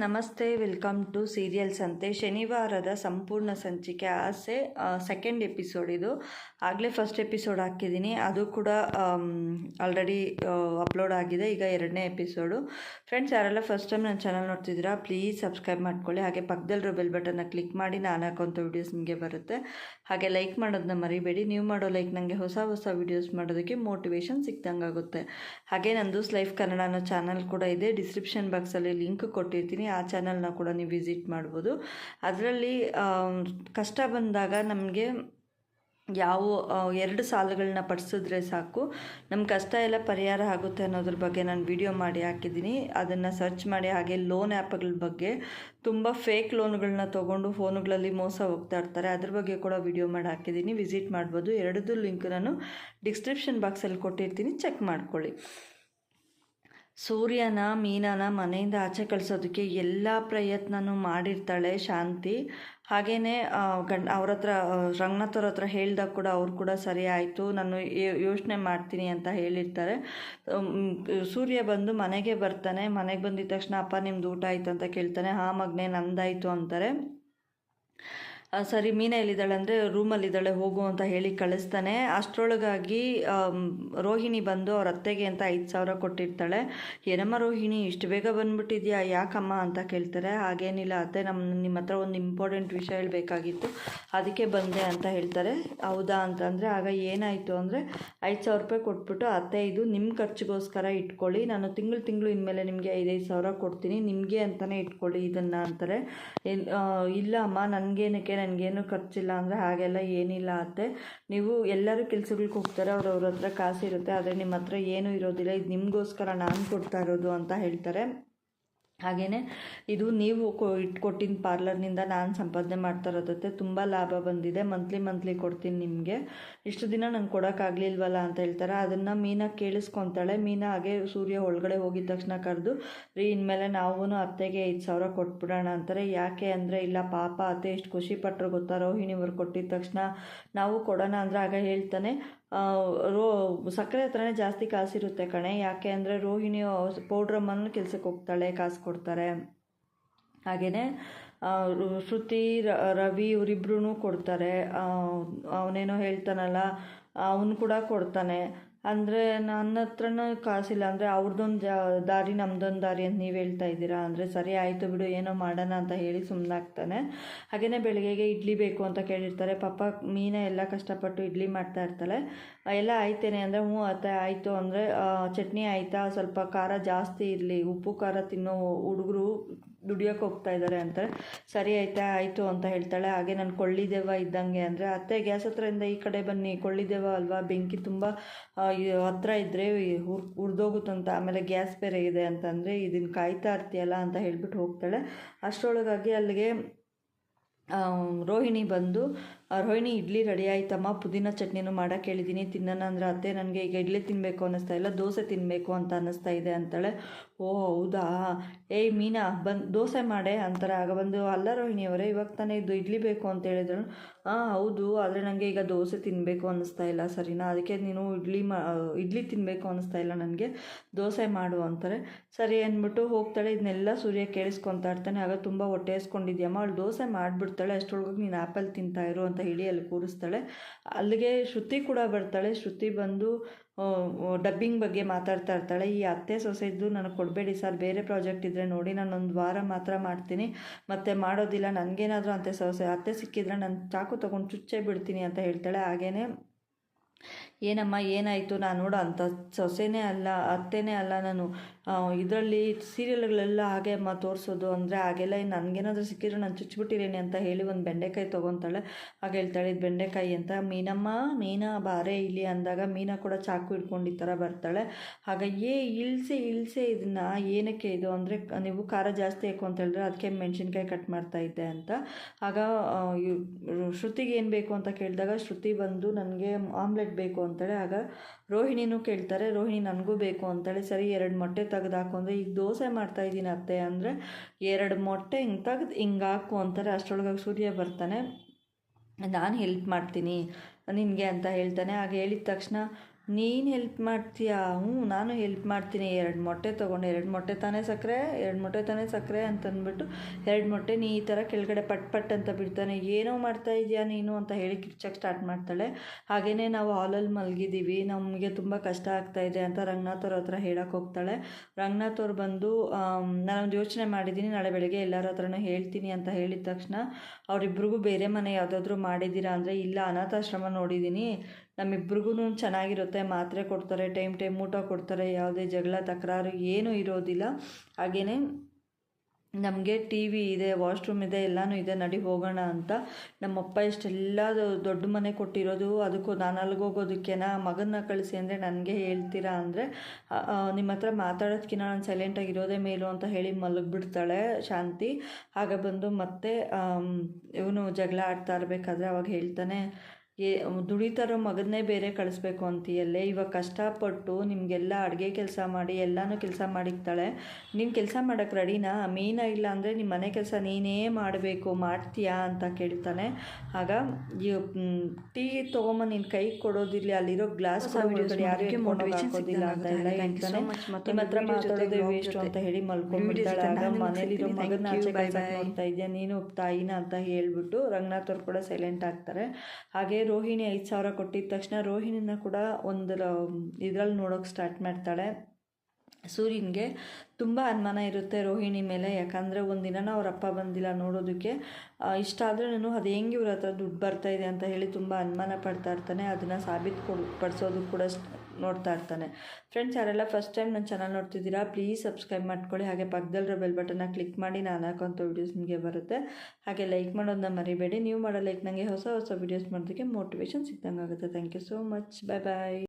ನಮಸ್ತೆ, welcome to serials ಅಂತೆ ಶನಿವಾರದ ಸಂಪೂರ್ಣ ಸಂಚಿಕೆ ಆಸೆ ಸೆಕೆಂಡ್ ಎಪಿಸೋಡ್ ಇದು. ಆಗಲೇ ಫಸ್ಟ್ ಎಪಿಸೋಡ್ ಹಾಕಿದ್ದೀನಿ. ಅದು ಕೂಡ ಆಲ್ರೆಡಿ ಅಪ್ಲೋಡ್ ಆಗಿದೆ. ಈಗ ಎರಡನೇ ಎಪಿಸೋಡು ಫ್ರೆಂಡ್ಸ್ ಯಾರೆಲ್ಲ ಫಸ್ಟ್ ಟೈಮ್ ನನ್ನ ಚಾನಲ್ ನೋಡ್ತಿದ್ದೀರಾ ಪ್ಲೀಸ್ ಸಬ್ಸ್ಕ್ರೈಬ್ ಮಾಡ್ಕೊಳ್ಳಿ. ಹಾಗೆ ಪಕ್ಕದಲ್ಲಿರೋ ಬೆಲ್ ಬಟನ್ನ ಕ್ಲಿಕ್ ಮಾಡಿ ನಾನು ಹಾಕೋಂಥ ವೀಡಿಯೋಸ್ ನಿಮಗೆ ಬರುತ್ತೆ. ಹಾಗೆ ಲೈಕ್ ಮಾಡೋದನ್ನ ಮರಿಬೇಡಿ. ನೀವು ಮಾಡೋ ಲೈಕ್ ನನಗೆ ಹೊಸ ಹೊಸ ವೀಡಿಯೋಸ್ ಮಾಡೋದಕ್ಕೆ ಮೋಟಿವೇಶನ್ ಸಿಕ್ದಂಗೆ ಆಗುತ್ತೆ ಹಾಗೆ ನಂದು ಲೈಫ್ ಕನ್ನಡ ಅನ್ನೋ ಚಾನಲ್ ಕೂಡ ಇದೆ. ಡಿಸ್ಕ್ರಿಪ್ಷನ್ ಬಾಕ್ಸಲ್ಲಿ ಲಿಂಕ್ ಕೊಟ್ಟಿರ್ತೀನಿ. ಆ ಚಾನಲ್ನ ಕೂಡ ನೀವು ವಿಸಿಟ್ ಮಾಡ್ಬೋದು. ಅದರಲ್ಲಿ ಕಷ್ಟ ಬಂದಾಗ ನಮಗೆ ಯಾವ ಎರಡು ಸಾಲುಗಳನ್ನ ಪಡಿಸಿದ್ರೆ ಸಾಕು. ನಮ್ಮ ಕಷ್ಟ ಎಲ್ಲ ಪರಿಹಾರ ಆಗುತ್ತೆ ಅನ್ನೋದ್ರ ಬಗ್ಗೆ ನಾನು ವಿಡಿಯೋ ಮಾಡಿ ಹಾಕಿದ್ದೀನಿ. ಅದನ್ನು ಸರ್ಚ್ ಮಾಡಿ, ಹಾಗೆ ಲೋನ್ ಆ್ಯಪ್ಗಳ ಬಗ್ಗೆ ತುಂಬ ಫೇಕ್ ಲೋನ್ಗಳನ್ನ ತೊಗೊಂಡು ಫೋನುಗಳಲ್ಲಿ ಮೋಸ ಹೋಗ್ತಾ ಇರ್ತಾರೆ. ಅದ್ರ ಬಗ್ಗೆ ಕೂಡ ವಿಡಿಯೋ ಮಾಡಿ ಹಾಕಿದ್ದೀನಿ ವಿಸಿಟ್ ಮಾಡ್ಬೋದು. ಎರಡದು ಲಿಂಕ್ ನಾನು ಡಿಸ್ಕ್ರಿಪ್ಷನ್ ಬಾಕ್ಸಲ್ಲಿ ಕೊಟ್ಟಿರ್ತೀನಿ ಚೆಕ್ ಮಾಡ್ಕೊಳ್ಳಿ. ಸೂರ್ಯನ, ಮೀನನ ಮನೆಯಿಂದ ಆಚೆ ಕಳಿಸೋದಕ್ಕೆ ಎಲ್ಲ ಪ್ರಯತ್ನನೂ ಮಾಡಿರ್ತಾಳೆ ಶಾಂತಿ. ಹಾಗೆಯೇ ಗಂಡ, ಅವ್ರ ಹತ್ರ ಹತ್ರ ಹೇಳ್ದಾಗ ಕೂಡ ಅವ್ರು ಕೂಡ ಸರಿ ಆಯಿತು, ನಾನು ಯೋಚನೆ ಮಾಡ್ತೀನಿ ಅಂತ ಹೇಳಿರ್ತಾರೆ. ಸೂರ್ಯ ಬಂದು ಮನೆಗೆ ಬರ್ತಾನೆ, ಮನೆಗೆ ಬಂದಿದ ತಕ್ಷಣ ಅಪ್ಪ ನಿಮ್ದು ಊಟ ಆಯ್ತು ಅಂತ ಕೇಳ್ತಾನೆ, ಹಾ ಮಗನೇ ನಂದಾಯಿತು ಅಂತಾರೆ. ಸರಿ, ಮೀನ ಎಲ್ಲಿದ್ದಾಳೆ ಅಂದರೆ ರೂಮಲ್ಲಿದ್ದಾಳೆ, ಹೋಗು ಅಂತ ಹೇಳಿ ಕಳಿಸ್ತಾನೆ. ಅಷ್ಟರೊಳಗಾಗಿ ರೋಹಿಣಿ ಬಂದು ಅವ್ರ ಅತ್ತೆಗೆ ಅಂತ ಐದು ಸಾವಿರ ಕೊಟ್ಟಿರ್ತಾಳೆ. ಏನಮ್ಮ ರೋಹಿಣಿ, ಇಷ್ಟು ಬೇಗ ಬಂದ್ಬಿಟ್ಟಿದ್ಯಾ? ಯಾಕಮ್ಮ ಅಂತ ಕೇಳ್ತಾರೆ. ಹಾಗೇನಿಲ್ಲ, ಅತ್ತೆ ನಮ್ಮ ನಿಮ್ಮ ಹತ್ರ ಒಂದು ಇಂಪಾರ್ಟೆಂಟ್ ವಿಷಯ ಹೇಳಬೇಕಾಗಿತ್ತು. ಅದಕ್ಕೆ ಬಂದೆ ಅಂತ ಹೇಳ್ತಾರೆ. ಹೌದಾ ಅಂತಂದರೆ ಆಗ ಏನಾಯಿತು ಅಂದರೆ, ಐದು ಸಾವಿರ ರೂಪಾಯಿ ಕೊಟ್ಬಿಟ್ಟು, ಅತ್ತೆ ಇದು ನಿಮ್ಮ ಖರ್ಚಿಗೋಸ್ಕರ ಇಟ್ಕೊಳ್ಳಿ. ನಾನು ತಿಂಗಳು ತಿಂಗಳು ಇನ್ಮೇಲೆ ನಿಮಗೆ ಐದೈದು ಸಾವಿರ ಕೊಡ್ತೀನಿ. ನಿಮಗೆ ಅಂತಲೇ ಇಟ್ಕೊಳ್ಳಿ ಇದನ್ನು ಅಂತಾರೆ. ಇಲ್ಲ ಅಮ್ಮ ನನಗೇನಕ್ಕೆ ನನಗೇನು ಖರ್ಚಿಲ್ಲ ಅಂದರೆ ಹಾಗೆಲ್ಲ ಏನಿಲ್ಲ ಅತ್ತೆ. ನೀವು ಎಲ್ಲರೂ ಕೆಲಸಗಳಿಗೆ ಹೋಗ್ತಾರೆ, ಅವ್ರು ಅವ್ರ ಹತ್ರ ಕಾಸು ಇರುತ್ತೆ, ಆದರೆ ನಿಮ್ಮ ಹತ್ರ ಏನೂ ಇರೋದಿಲ್ಲ. ಇದು ನಿಮಗೋಸ್ಕರ ನಾನು ಕೊಡ್ತಾ ಇರೋದು ಅಂತ ಹೇಳ್ತಾರೆ. ಹಾಗೆಯೇ ಇದು ನೀವು ಕೊ, ಇಟ್ಕೊಟ್ಟಿನ ಪಾರ್ಲರ್ನಿಂದ ನಾನು ಸಂಪಾದನೆ ಮಾಡ್ತಾ ಇರೋದತ್ತೆ ತುಂಬ ಲಾಭ ಬಂದಿದೆ. ಮಂತ್ಲಿ ಮಂತ್ಲಿ ಕೊಡ್ತೀನಿ ನಿಮಗೆ. ಇಷ್ಟು ದಿನ ನಂಗೆ ಕೊಡೋಕ್ಕಾಗಲಿಲ್ವಲ್ಲ ಅಂತ ಹೇಳ್ತಾರೆ. ಅದನ್ನು ಮೀನಾ ಕೇಳಿಸ್ಕೊತಾಳೆ. ಮೀನ ಹಾಗೆ ಸೂರ್ಯ ಒಳಗಡೆ ಹೋಗಿದ ತಕ್ಷಣ ಕರೆದು, ರೀ, ಇನ್ಮೇಲೆ ನಾವೂ ಅತ್ತೆಗೆ ಐದು ಸಾವಿರ ಕೊಟ್ಬಿಡೋಣ ಅಂತಾರೆ. ಯಾಕೆ ಅಂದರೆ, ಇಲ್ಲ, ಪಾಪ, ಅತ್ತೆ ಎಷ್ಟು ಖುಷಿ ಪಟ್ಟರು ಗೊತ್ತಾ ರೋಹಿಣಿ ಅವ್ರು ಕೊಟ್ಟಿದ ತಕ್ಷಣ. ನಾವು ಕೊಡೋಣ ಅಂದರೆ ಆಗ ಹೇಳ್ತಾನೆ ರೋ, ಸಕ್ಕರೆ ಹತ್ರನೇ ಜಾಸ್ತಿ ಕಾಸಿರುತ್ತೆ ಕಣೆ. ಯಾಕೆ ಅಂದರೆ ರೋಹಿಣಿ ಪೌಡ್ರಮ್ಮನ್ನು ಕೆಲಸಕ್ಕೆ ಹೋಗ್ತಾಳೆ, ಕಾಸು ಕೊಡ್ತಾರೆ. ಹಾಗೆಯೇ ಶ್ರುತಿ ರವಿ ಇವರಿಬ್ರು ಕೊಡ್ತಾರೆ. ಅವನೇನೋ ಹೇಳ್ತಾನಲ್ಲ ಅವನು ಕೂಡ ಕೊಡ್ತಾನೆ. ಅಂದರೆ ನನ್ನ ಹತ್ರನೂ ಕಾಸಿಲ್ಲ. ಅಂದರೆ ಅವ್ರದ್ದೊಂದು ದಾರಿ ನಮ್ಮದೊಂದು ದಾರಿ ಅಂತ ನೀವು ಹೇಳ್ತಾ ಇದ್ದೀರಾ? ಅಂದರೆ ಸರಿ ಆಯಿತು ಬಿಡು, ಏನೋ ಮಾಡೋಣ ಅಂತ ಹೇಳಿ ಸುಮ್ಮನಾಗ್ತಾನೆ ಹಾಗೆಯೇ ಬೆಳಗ್ಗೆಗೆ ಇಡ್ಲಿ ಬೇಕು ಅಂತ ಕೇಳಿರ್ತಾರೆ. ಪಾಪ ಮೀನ ಎಲ್ಲ ಕಷ್ಟಪಟ್ಟು ಇಡ್ಲಿ ಮಾಡ್ತಾ ಇರ್ತಾಳೆ. ಎಲ್ಲ ಆಯ್ತೇನೆ. ಅಂದರೆ ಹ್ಞೂ, ಅತ್ತೆ ಆಯಿತು. ಅಂದರೆ ಚಟ್ನಿ ಆಯಿತಾ? ಸ್ವಲ್ಪ ಖಾರ ಜಾಸ್ತಿ ಇರಲಿ. ಉಪ್ಪು, ಖಾರ ತಿನ್ನೋ ಹುಡುಗರು ದುಡಿಯೋಕೆ ಹೋಗ್ತಾ ಇದ್ದಾರೆ ಅಂತಾರೆ. ಸರಿ ಆಯ್ತಾ, ಆಯಿತು ಅಂತ ಹೇಳ್ತಾಳೆ. ಹಾಗೆ ನಾನು ಕೊಳ್ಳಿದೇವ ಇದ್ದಂಗೆ ಅಂದರೆ, ಅತ್ತೆ, ಗ್ಯಾಸ್ ಹತ್ರದಿಂದ ಈ ಕಡೆ ಬನ್ನಿ. ಕೊಳ್ಳಿದೇವ ಅಲ್ವಾ? ಬೆಂಕಿ ತುಂಬ ಹತ್ರ ಇದ್ದರೆ ಹುರ್ ಹುರಿದೋಗುತ್ತಂತ ಆಮೇಲೆ ಗ್ಯಾಸ್ ಬೇರೆ ಇದೆ ಅಂತಂದರೆ ಇದನ್ನು ಕಾಯ್ತಾ ಇರ್ತೀಯಲ್ಲ ಅಂತ ಹೇಳ್ಬಿಟ್ಟು ಹೋಗ್ತಾಳೆ. ಅಷ್ಟರೊಳಗಾಗಿ ಅಲ್ಲಿಗೆ ರೋಹಿಣಿ ಬಂದು ರೋಹಿಣಿ ಇಡ್ಲಿ ರೆಡಿ ಆಯ್ತಮ್ಮ. ಪುದೀನ ಚಟ್ನಿನೂ ಮಾಡೋಕೆ ಹೇಳಿದ್ದೀನಿ ತಿನ್ನೋಣ ಅಂದರೆ ಅತ್ತೆ ನನಗೆ ಈಗ ಇಡ್ಲಿ ತಿನ್ನಬೇಕು ಅನ್ನಿಸ್ತಾ ಇಲ್ಲ. ದೋಸೆ ತಿನ್ನಬೇಕು ಅಂತ ಅನ್ನಿಸ್ತಾ ಇದೆ ಅಂತಾಳೆ. ಓ, ಹೌದಾ? ಏಯ್, ಮೀನಾ, ಬಂದು, ದೋಸೆ ಮಾಡೆ ಅಂತಾರೆ. ಆಗ ಬಂದು ಅಲ್ಲ ರೋಹಿಣಿಯವರೇ ಇವಾಗ ತಾನೇ ಇದು ಇಡ್ಲಿ ಬೇಕು ಅಂತ ಹೇಳಿದ್ರು. ಹಾಂ ಹೌದು, ಆದರೆ ನನಗೆ ಈಗ ದೋಸೆ ತಿನ್ನಬೇಕು ಅನ್ನಿಸ್ತಾ ಇಲ್ಲ ಸರಿನಾ? ಅದಕ್ಕೆ ನೀನು ಇಡ್ಲಿ ಮಾ, ಇಡ್ಲಿ ತಿನ್ನಬೇಕು ಅನ್ನಿಸ್ತಾ ಇಲ್ಲ ನನಗೆ. ದೋಸೆ ಮಾಡು ಅಂತಾರೆ. ಸರಿ ಅಂದ್ಬಿಟ್ಟು ಹೋಗ್ತಾಳೆ. ಇದನ್ನೆಲ್ಲ ಸೂರ್ಯ ಕೇಳಿಸ್ಕೊತಾ ಇರ್ತಾನೆ. ಆಗ ತುಂಬ ಹೊಟ್ಟೆ ಹಸ್ಕೊಂಡಿದ್ಯಮ್ಮ. ಅವಳು ದೋಸೆ ಮಾಡಿಬಿಡ್ತಾಳೆ. ಅಷ್ಟರೊಳಗೆ ನೀನು ಆ್ಯಪಲ್ ತಿಂತಾ ಇರು ಅಂತ ಹೇಳಿ ಅಲ್ಲಿ ಕೂರಿಸ್ತಾಳೆ. ಅಲ್ಲಿಗೆ ಶ್ರುತಿ ಕೂಡ ಬರ್ತಾಳೆ. ಶ್ರುತಿ ಬಂದು ಡಬ್ಬಿಂಗ್ ಬಗ್ಗೆ ಮಾತಾಡ್ತಾ ಇರ್ತಾಳೆ. ಈ ಅತ್ತೆ ಸೊಸೆ ಸೊಸೆದ್ದು ನನಗೆ ಕೊಡಬೇಡಿ ಸರ್. ಬೇರೆ ಪ್ರಾಜೆಕ್ಟ್ ಇದ್ದರೆ ನೋಡಿ ನಾನು ಒಂದು ವಾರ ಮಾತ್ರ ಮಾಡ್ತೀನಿ. ಮತ್ತು ಮಾಡೋದಿಲ್ಲ. ನನಗೇನಾದರೂ ಅಂತೆ ಸೊಸೆ, ಅತ್ತೆ ಸಿಕ್ಕಿದ್ರೆ ನಾನು ಚಾಕು ತೊಗೊಂಡು ಚುಚ್ಚೆ ಬಿಡ್ತೀನಿ ಅಂತ ಹೇಳ್ತಾಳೆ. ಹಾಗೇ ಏನಮ್ಮ, ಏನಾಯಿತು? ನಾನು ನೋಡು, ಅಂಥ ಸೊಸೆನೇ ಅಲ್ಲ, ಅತ್ತೆನೇ ಅಲ್ಲ ನಾನು. ಇದರಲ್ಲಿ ಸೀರಿಯಲ್ಗಳೆಲ್ಲ ಹಾಗೆ ಅಮ್ಮ ತೋರಿಸೋದು ಅಂದರೆ ಹಾಗೆಲ್ಲ ನನಗೇನಾದರೂ ಸಿಕ್ಕಿದ್ರೆ ನಾನು ಚುಚ್ಚಿಬಿಟ್ಟಿರೇನೆ ಅಂತ ಹೇಳಿ ಒಂದು ಬೆಂಡೆಕಾಯಿ ತೊಗೊತಾಳೆ. ಹಾಗೆ ಹೇಳ್ತಾಳೆ, ಇದು ಬೆಂಡೆಕಾಯಿ ಅಂತ. ಮೀನಮ್ಮ, ಮೀನಾ, ಬಾರೆ ಇಲ್ಲಿ ಅಂದಾಗ ಮೀನಾ ಕೂಡ ಚಾಕು ಹಿಡ್ಕೊಂಡು ಈ ಥರ ಬರ್ತಾಳೆ. ಆಗ ಏ, ಇಳಿಸಿ ಇಳಿಸಿ ಇದನ್ನು. ಏನಕ್ಕೆ ಇದು? ಅಂದರೆ, ನೀವು ಖಾರ ಜಾಸ್ತಿ ಹಾಕು ಅಂತ ಹೇಳಿದ್ರೆ ಅದಕ್ಕೆ ಮೆಣಸಿನ್ಕಾಯಿ ಕಟ್ ಮಾಡ್ತಾ ಇದ್ದೆ ಅಂತ. ಆಗ ಶ್ರುತಿಗೆ ಏನು ಬೇಕು ಅಂತ ಕೇಳಿದಾಗ ಶ್ರುತಿ ಬಂದು, ನನಗೆ ಆಮ್ಲೆಟ್ ಬೇಕು ಅಂತಾಳೆ. ಆಗ ರೋಹಿಣಿನೂ ಕೇಳ್ತಾರೆ, ರೋಹಿಣಿ, ನನಗೂ ಬೇಕು ಅಂತಾಳೆ. ಸರಿ, ಎರಡು ಮೊಟ್ಟೆ ತೆಗ್ದು ಹಾಕು ಅಂದರೆ ಈಗ ದೋಸೆ ಮಾಡ್ತಾ ಇದ್ದೀನಿ ಅತ್ತೆ. ಅಂದರೆ, ಎರಡು ಮೊಟ್ಟೆ ಹಿಂಗೆ ತೆಗೆದು ಹಿಂಗೆ ಹಾಕು ಅಂತಾರೆ. ಅಷ್ಟರೊಳಗಾಗಿ ಸೂರ್ಯ ಬರ್ತಾನೆ. ನಾನು ಹೆಲ್ಪ್ ಮಾಡ್ತೀನಿ, ನಿನಗೆ ಅಂತ ಹೇಳ್ತಾನೆ. ಆಗ ಹೇಳಿದ ತಕ್ಷಣ ನೀನು ಹೆಲ್ಪ್ ಮಾಡ್ತೀಯಾ? ಹ್ಞೂ ನಾನು ಹೆಲ್ಪ್ ಮಾಡ್ತೀನಿ. ಎರಡು ಮೊಟ್ಟೆ ತೊಗೊಂಡು. ಎರಡು ಮೊಟ್ಟೆ ತಾನೇ ಸಕ್ಕರೆ ಎರಡು ಮೊಟ್ಟೆ ತಾನೇ ಸಕ್ಕರೆ ಅಂತಂದ್ಬಿಟ್ಟು ಎರಡು ಮೊಟ್ಟೆ ನೀ ಈ ಥರ ಕೆಳಗಡೆ ಪಟ್ ಪಟ್ ಅಂತ ಬಿಡ್ತಾನೆ. ಏನೋ ಮಾಡ್ತಾ ಇದೆಯಾ ನೀನು ಅಂತ ಹೇಳಿ ಕಿರ್ಚಕ್ಕೆ ಸ್ಟಾರ್ಟ್ ಮಾಡ್ತಾಳೆ. ಹಾಗೆಯೇ ನಾವು ಹಾಲಲ್ಲಿ ಮಲಗಿದ್ದೀವಿ ನಮಗೆ ತುಂಬ ಕಷ್ಟ ಆಗ್ತಾ ಇದೆ ಅಂತ ರಂಗನಾಥ್ ಅವ್ರ ಹತ್ರ ಹೇಳಕ್ಕೆ ಹೋಗ್ತಾಳೆ. ರಂಗನಾಥ್ ಅವ್ರು ಬಂದು ನಾನೊಂದು ಯೋಚನೆ ಮಾಡಿದ್ದೀನಿ ನಾಳೆ ಬೆಳಗ್ಗೆ ಎಲ್ಲರ ಹತ್ರನೂ ಹೇಳ್ತೀನಿ ಅಂತ ಹೇಳಿದ ತಕ್ಷಣ ಅವರಿಬ್ರಿಗೂ ಬೇರೆ ಮನೆ ಯಾವುದಾದ್ರೂ ಮಾಡಿದ್ದೀರಾ ಅಂದರೆ ಇಲ್ಲ. ಅನಾಥಾಶ್ರಮ ನೋಡಿದ್ದೀನಿ ನಮ್ಮಿಬ್ರಿಗೂ ಚೆನ್ನಾಗಿರುತ್ತೆ, ಮಾತ್ರೆ ಕೊಡ್ತಾರೆ, ಟೈಮ್ ಟೈಮ್ ಊಟ ಕೊಡ್ತಾರೆ, ಯಾವುದೇ ಜಗಳ, ತಕರಾರು ಏನೂ ಇರೋದಿಲ್ಲ. ಹಾಗೆಯೇ ನಮಗೆ ಟಿ ವಿ ಇದೆ, ವಾಶ್ರೂಮ್ ಇದೆ, ಎಲ್ಲನೂ ಇದೆ, ನಡಿ ಹೋಗೋಣ ಅಂತ. ನಮ್ಮಪ್ಪ ಇಷ್ಟೆಲ್ಲ ದೊಡ್ಡ ಮನೆ ಕೊಟ್ಟಿರೋದು, ಅದಕ್ಕೂ ನಾನು ಅಲ್ಲಿಗೋಗೋದಕ್ಕೆನಾ ಮಗನ್ನ ಕಳಿಸಿ ಅಂದರೆ ನನಗೆ ಹೇಳ್ತೀರಾ ಅಂದರೆ ನಿಮ್ಮ ಹತ್ರ ಮಾತಾಡೋದಕ್ಕಿಂತ ನಾನು ಸೈಲೆಂಟಾಗಿರೋದೇ ಮೇಲು ಅಂತ ಹೇಳಿ ಮಲಗಿಬಿಡ್ತಾಳೆ ಶಾಂತಿ. ಆಗ ಬಂದು ಮತ್ತೆ ಇವನು ಜಗಳ ಆಡ್ತಾ ಇರಬೇಕಾದ್ರೆ ಅವಾಗ ಹೇಳ್ತಾನೆ ಏ ದುಡಿತಾರೋ ಮಗನ್ನೇ ಬೇರೆ ಕಳಿಸ್ಬೇಕು ಅಂತೀಯಲ್ಲೇ? ಇವಾಗ ಕಷ್ಟಪಟ್ಟು ನಿಮಗೆಲ್ಲ ಅಡುಗೆ ಕೆಲಸ ಮಾಡಿ ಎಲ್ಲನೂ ಕೆಲಸ ಮಾಡಿಕ್ತಾಳೆ ನೀನು ಕೆಲಸ ಮಾಡೋಕ್ಕೆ ರೆಡಿನಾ ಮೀನ ಇಲ್ಲ ಅಂದರೆ ನಿಮ್ಮ ಮನೆ ಕೆಲಸ ನೀನೇ ಮಾಡಬೇಕು ಮಾಡ್ತೀಯಾ ಅಂತ ಕೇಳ್ತಾನೆ. ಆಗ ಟೀ ತೊಗೊಂಬ ನಿನ್ನ ಕೈ ಕೊಡೋದಿಲ್ಲ ಅಲ್ಲಿರೋ ಗ್ಲಾಸ್ ಹಾಕೋದಿಲ್ಲ ಅಂತ ಎಲ್ಲ ಹೇಳ್ತಾನೆ. ನಿಮ್ಮ ಹತ್ರ ಮಾತಾಡೋದೇ ವೇಸ್ಟ್ ಅಂತ ಹೇಳಿ ಮಲ್ಕೊಂಡ್ಬಿಡ್ತಾಳೆ. ಆಗ ಮನೇಲಿರೋ ಮಗನ ಆಚೆ ಮಾಡ್ತಾ ಇದೆಯಾ ನೀನು ತಾಯಿನ ಅಂತ ಹೇಳ್ಬಿಟ್ಟು ರಂಗನಾಥ್ ಅವ್ರು ಕೂಡ ಸೈಲೆಂಟ್ ಆಗ್ತಾರೆ. ಹಾಗೆ ರೋಹಿಣಿ ಐದು ಸಾವಿರ ಕೊಟ್ಟಿದ್ದ ತಕ್ಷಣ ರೋಹಿಣಿನ ಕೂಡ ಒಂದು ಇದರಲ್ಲಿ ನೋಡೋಕೆ ಸ್ಟಾರ್ಟ್ ಮಾಡ್ತಾಳೆ. ಸೂರ್ಯನಿಗೆ ತುಂಬ ಅನುಮಾನ ಇರುತ್ತೆ ರೋಹಿಣಿ ಮೇಲೆ, ಯಾಕಂದರೆ ಒಂದಿನ ಅವ್ರ ಅಪ್ಪ ಬಂದಿಲ್ಲ ನೋಡೋದಕ್ಕೆ. ಇಷ್ಟ ಆದರೆ ನಾನು ಅದು ಹೆಂಗೆ ಇವ್ರ ಹತ್ರ ದುಡ್ಡು ಬರ್ತಾಯಿದೆ ಅಂತ ಹೇಳಿ ತುಂಬ ಅನುಮಾನ ಪಡ್ತಾ ಇರ್ತಾನೆ. ಅದನ್ನು ಸಾಬೀತು ಕೊಡು ಪಡಿಸೋದು ಕೂಡ ನೋಡ್ತಾ ಇರ್ತಾನೆ. ಫ್ರೆಂಡ್ಸ್ ಯಾರೆಲ್ಲ ಫಸ್ಟ್ ಟೈಮ್ ನನ್ನ ಚಾನಲ್ ನೋಡ್ತಿದ್ದೀರಾ ಪ್ಲೀಸ್ ಸಬ್ಸ್ಕ್ರೈಬ್ ಮಾಡ್ಕೊಳ್ಳಿ. ಹಾಗೆ ಪಕ್ಕದಲ್ಲಿರೋ ಬೆಲ್ ಬಟನ್ನ ಕ್ಲಿಕ್ ಮಾಡಿ ನಾನು ಹಾಕೋಂಥ ವೀಡಿಯೋಸ್ ನಿಮಗೆ ಬರುತ್ತೆ. ಹಾಗೆ ಲೈಕ್ ಮಾಡೋದನ್ನ ಮರಿಬೇಡಿ. ನೀವು ಮಾಡೋ ಲೈಕ್ ನನಗೆ ಹೊಸ ಹೊಸ ವೀಡಿಯೋಸ್ ಮಾಡೋದಕ್ಕೆ ಮೋಟಿವೇಶನ್ ಸಿಕ್ದಂಗೆ ಆಗುತ್ತೆ thank you so much bye bye